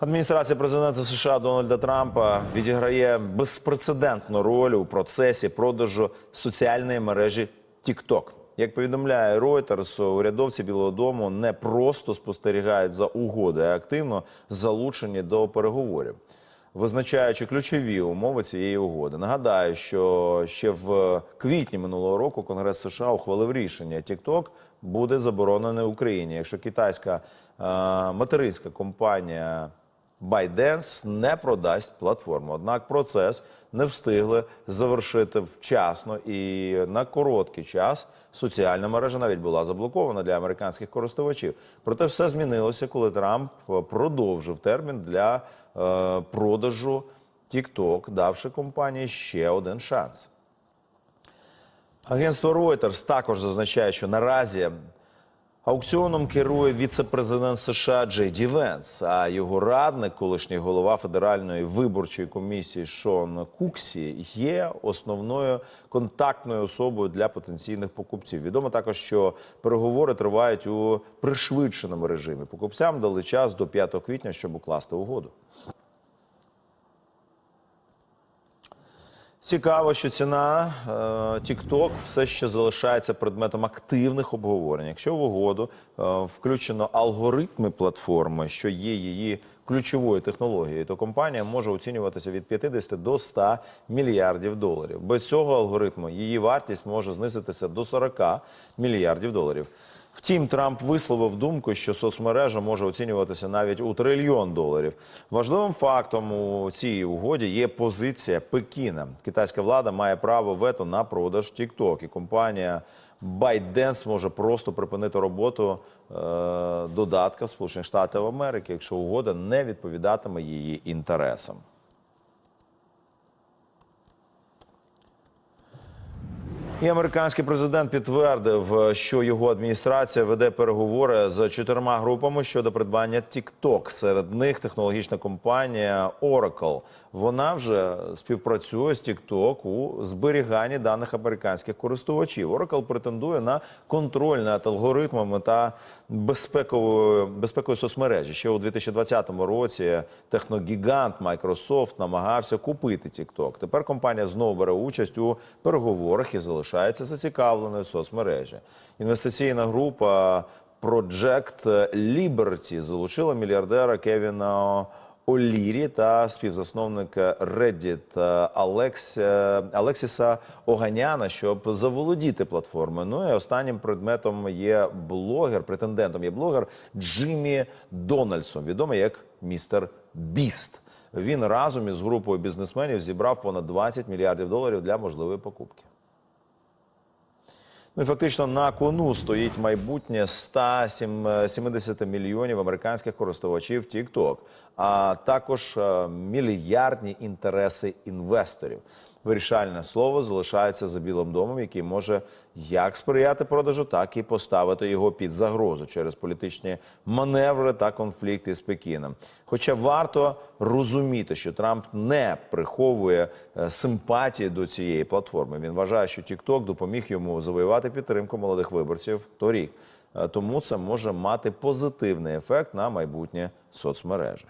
Адміністрація президента США Дональда Трампа відіграє безпрецедентну роль у процесі продажу соціальної мережі TikTok. Як повідомляє Reuters, урядовці Білого Дому не просто спостерігають за угодою, а активно залучені до переговорів, визначаючи ключові умови цієї угоди. Нагадаю, що ще в квітні минулого року Конгрес США ухвалив рішення TikTok буде заборонений Україні, якщо китайська е, материнська компанія ByteDance не продасть платформу. Однак процес не встигли завершити вчасно і на короткий час соціальна мережа навіть була заблокована для американських користувачів. Проте все змінилося, коли Трамп продовжив термін для е, продажу TikTok, давши компанії ще один шанс. Агентство Reuters також зазначає, що наразі аукціоном керує віце-президент США Джей Ді Венс, а його радник, колишній голова Федеральної виборчої комісії Шон Куксі, є основною контактною особою для потенційних покупців. Відомо також, що переговори тривають у пришвидшеному режимі. Покупцям дали час до 5 квітня, щоб укласти угоду. Цікаво, що ціна е, TikTok все ще залишається предметом активних обговорень. Якщо в угоду е, включено алгоритми платформи, що є її ключовою технологією, то компанія може оцінюватися від 50 до 100 мільярдів доларів. Без цього алгоритму її вартість може знизитися до 40 мільярдів доларів. Втім, Трамп висловив думку, що соцмережа може оцінюватися навіть у трильйон доларів. Важливим фактом у цій угоді є позиція Пекіна. Китайська влада має право вето на продаж TikTok. і компанія ByteDance може просто припинити роботу е, додатка Сполучених Штатів Америки, якщо угода не відповідатиме її інтересам. І американський президент підтвердив, що його адміністрація веде переговори з чотирма групами щодо придбання TikTok. Серед них технологічна компанія Oracle. Вона вже співпрацює з TikTok у зберіганні даних американських користувачів. Oracle претендує на контроль над алгоритмами та безпековою безпекою соцмережі. Ще у 2020 році техногігант Microsoft намагався купити TikTok. Тепер компанія знову бере участь у переговорах і залишається зацікавленою в соцмережі. Інвестиційна група Project Liberty залучила мільярдера Кевіна Олірі та співзасновника Reddit Алекс... Алексіса Оганяна, щоб заволодіти платформою. Ну і останнім предметом є блогер, претендентом є блогер Джиммі Дональдсон, відомий як містер Біст. Він разом із групою бізнесменів зібрав понад 20 мільярдів доларів для можливої покупки. Ну фактично на кону стоїть майбутнє 170 мільйонів американських користувачів TikTok, а також е, мільярдні інтереси інвесторів. Вирішальне слово залишається за Білим домом, який може як сприяти продажу, так і поставити його під загрозу через політичні маневри та конфлікти з Пекіном. Хоча варто розуміти, що Трамп не приховує е, симпатії до цієї платформи. Він вважає, що TikTok допоміг йому завоювати підтримку молодих виборців торік. Е, Тому це може мати позитивний ефект на майбутнє соцмережі.